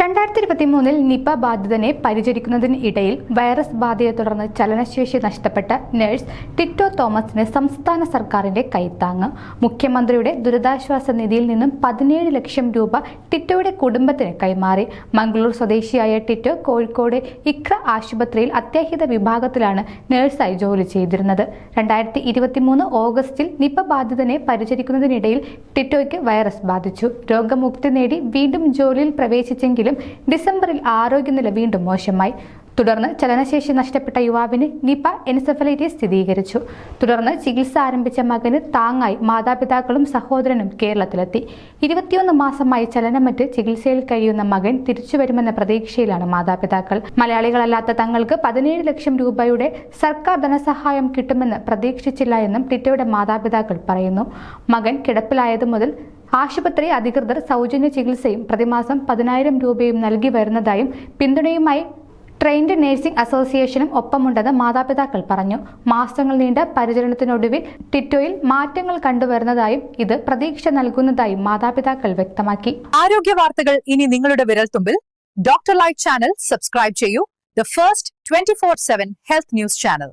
രണ്ടായിരത്തി ഇരുപത്തി മൂന്നിൽ നിപ ബാധിതനെ പരിചരിക്കുന്നതിനിടയിൽ വൈറസ് ബാധയെ തുടർന്ന് ചലനശേഷി നഷ്ടപ്പെട്ട നഴ്സ് ടിറ്റോ തോമസിന് സംസ്ഥാന സർക്കാരിന്റെ കൈത്താങ്ങ്. മുഖ്യമന്ത്രിയുടെ ദുരിതാശ്വാസ നിധിയിൽ നിന്നും പതിനേഴ് ലക്ഷം രൂപ ടിറ്റോയുടെ കുടുംബത്തിന് കൈമാറി. മംഗളൂർ സ്വദേശിയായ ടിറ്റോ കോഴിക്കോട് ഇക്ര ആശുപത്രിയിൽ അത്യാഹിത വിഭാഗത്തിലാണ് നഴ്സായി ജോലി ചെയ്തിരുന്നത്. രണ്ടായിരത്തി ഇരുപത്തിമൂന്ന് ഓഗസ്റ്റിൽ നിപ ബാധിതനെ പരിചരിക്കുന്നതിനിടയിൽ ടിറ്റോയ്ക്ക് വൈറസ് ബാധിച്ചു. രോഗമുക്തി നേടി വീണ്ടും ജോലിയിൽ പ്രവേശിച്ചെങ്കിലും ഡിസംബറിൽ ആരോഗ്യനില വീണ്ടും മോശമായി. തുടർന്ന് ചലനശേഷി നഷ്ടപ്പെട്ട യുവാവിന് നിപ എൻസെഫലൈറ്റിസ് സ്ഥിരീകരിച്ചു. തുടർന്ന് ചികിത്സ ആരംഭിച്ച മകന് താങ്ങായി മാതാപിതാക്കളും സഹോദരനും കേരളത്തിലെത്തി. ഇരുപത്തിയൊന്ന് മാസമായി ചലനമറ്റ് ചികിത്സയിൽ കഴിയുന്ന മകൻ തിരിച്ചു വരുമെന്ന പ്രതീക്ഷയിലാണ് മാതാപിതാക്കൾ. മലയാളികളല്ലാത്ത തങ്ങൾക്ക് പതിനേഴ് ലക്ഷം രൂപയുടെ സർക്കാർ ധനസഹായം കിട്ടുമെന്ന് പ്രതീക്ഷിച്ചില്ല എന്നും ടിറ്റോയുടെ മാതാപിതാക്കൾ പറയുന്നു. മകൻ കിടപ്പിലായതു മുതൽ ആശുപത്രി അധികൃതർ സൗജന്യ ചികിത്സയും പ്രതിമാസം പതിനായിരം രൂപയും നൽകി വരുന്നതായും പിന്തുണയുമായി ട്രെയിൻഡ് നഴ്സിംഗ് അസോസിയേഷനും ഒപ്പമുണ്ടെന്ന് മാതാപിതാക്കൾ പറഞ്ഞു. മാസങ്ങൾ നീണ്ട പരിചരണത്തിനൊടുവിൽ ടിറ്റോയിൽ മാറ്റങ്ങൾ കണ്ടുവരുന്നതായും ഇത് പ്രതീക്ഷ നൽകുന്നതായും മാതാപിതാക്കൾ വ്യക്തമാക്കി. ആരോഗ്യ വാർത്തകൾ ഇനി നിങ്ങളുടെ വിരൽത്തുമ്പിൽ. ഡോക്ടർ ലൈഫ് ചാനൽ സബ്സ്ക്രൈബ് ചെയ്യൂ. The first twenty four seven health news channel.